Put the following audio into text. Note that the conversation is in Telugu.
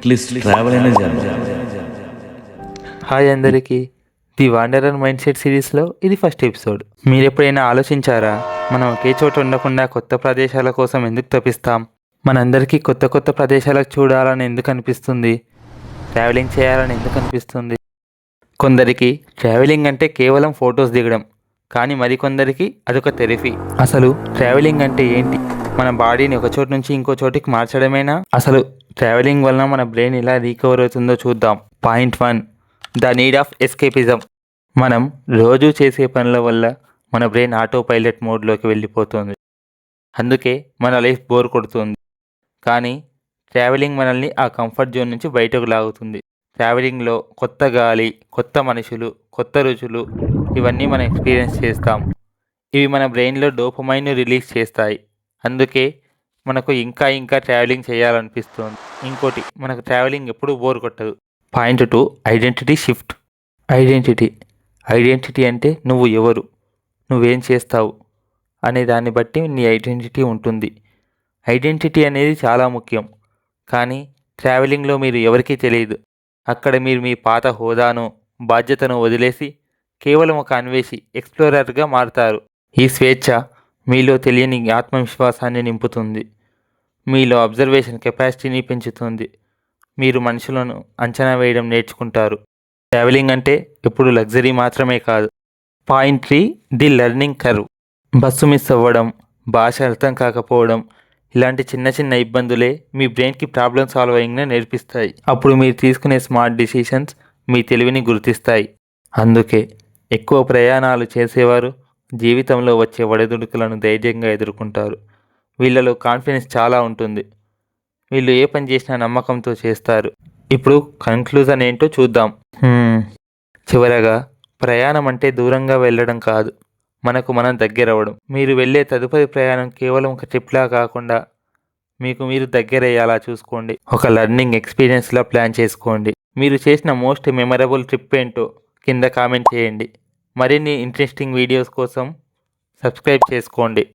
అట్లీస్ట్ ట్రావెల్ అయినా హాయ్ అందరికీ. ది వాండర్ అండ్ మైండ్ సెట్ సిరీస్లో ఇది ఫస్ట్ ఎపిసోడ్ మీరు ఎప్పుడైనా ఆలోచించారా? మనం ఒకే చోట ఉండకుండా కొత్త ప్రదేశాల కోసం ఎందుకు తప్పిస్తాం? మనందరికీ కొత్త కొత్త ప్రదేశాలకు చూడాలని ఎందుకు అనిపిస్తుంది? ట్రావెలింగ్ చేయాలని ఎందుకు అనిపిస్తుంది? కొందరికి ట్రావెలింగ్ అంటే కేవలం ఫొటోస్ దిగడం కానీ మరికొందరికి అదొక థెరపీ అసలు ట్రావెలింగ్ అంటే ఏంటి? మన బాడీని ఒక చోటు నుంచి ఇంకో చోటికి మార్చడమేనా? అసలు ట్రావెలింగ్ వలన మన బ్రెయిన్ ఎలా రీకవర్ అవుతుందో చూద్దాం. Point one the need of escapism. మనం రోజు చేసే పనుల వల్ల మన బ్రెయిన్ ఆటో పైలట్ మోడ్లోకి వెళ్ళిపోతుంది. అందుకే మన లైఫ్ బోర్ కొడుతుంది. కానీ ట్రావెలింగ్ మనల్ని ఆ కంఫర్ట్ జోన్ నుంచి బయటకు లాగుతుంది. ట్రావెలింగ్లో కొత్త గాలి కొత్త మనుషులు కొత్త రుచులు ఇవన్నీ మనం ఎక్స్పీరియన్స్ చేస్తాం. ఇవి మన బ్రెయిన్లో డోపమైన్ రిలీజ్ చేస్తాయి. అందుకే మనకు ఇంకా ఇంకా ట్రావెలింగ్ చేయాలనిపిస్తుంది. ఇంకోటి మనకు ట్రావెలింగ్ ఎప్పుడూ బోర్ కొట్టదు. Point two identity shift identity identity అంటే నువ్వు ఎవరు నువ్వేం చేస్తావు అనే దాన్ని బట్టి నీ ఐడెంటిటీ ఉంటుంది. ఐడెంటిటీ అనేది చాలా ముఖ్యం కానీ ట్రావెలింగ్లో మీరు ఎవరికీ తెలియదు. అక్కడ మీరు మీ పాత హోదాను బాధ్యతను వదిలేసి కేవలం ఒక అన్వేషి ఎక్స్ప్లోరర్గా మారుతారు. ఈ స్వేచ్ఛ మీలో తెలియని ఆత్మవిశ్వాసాన్ని నింపుతుంది. మీలో అబ్జర్వేషన్ కెపాసిటీని పెంచుతుంది. మీరు మనుషులను అంచనా వేయడం నేర్చుకుంటారు. ట్రావెలింగ్ అంటే ఎప్పుడు లగ్జరీ మాత్రమే కాదు. Point three the learning curve bus miss అవ్వడం భాష అర్థం కాకపోవడం ఇలాంటి చిన్న చిన్న ఇబ్బందులే మీ బ్రెయిన్కి ప్రాబ్లమ్ సాల్వింగ్ని నేర్పిస్తాయి. అప్పుడు మీరు తీసుకునే స్మార్ట్ డిసిషన్స్ మీ తెలివిని గుర్తిస్తాయి. అందుకే ఎక్కువ ప్రయాణాలు చేసేవారు జీవితంలో వచ్చే ఒడిదుడుకులను ధైర్యంగా ఎదుర్కొంటారు. వీళ్ళలో కాన్ఫిడెన్స్ చాలా ఉంటుంది. వీళ్ళు ఏ పని చేసినా నమ్మకంతో చేస్తారు. ఇప్పుడు కన్క్లూజన్ ఏంటో చూద్దాం. చివరగా ప్రయాణం అంటే దూరంగా వెళ్ళడం కాదు. మనకు మనం దగ్గరవ్వడం. మీరు వెళ్ళే తదుపరి ప్రయాణం కేవలం ఒక ట్రిప్లా కాకుండా మీకు మీరు దగ్గరయ్యేలా చూసుకోండి. ఒక లర్నింగ్ ఎక్స్పీరియన్స్లా ప్లాన్ చేసుకోండి. మీరు చేసిన మోస్ట్ మెమరబుల్ ట్రిప్ ఏంటో కింద కామెంట్ చేయండి. మరిన్ని ఇంట్రెస్టింగ్ వీడియోస్ కోసం సబ్స్క్రైబ్ చేసుకోండి.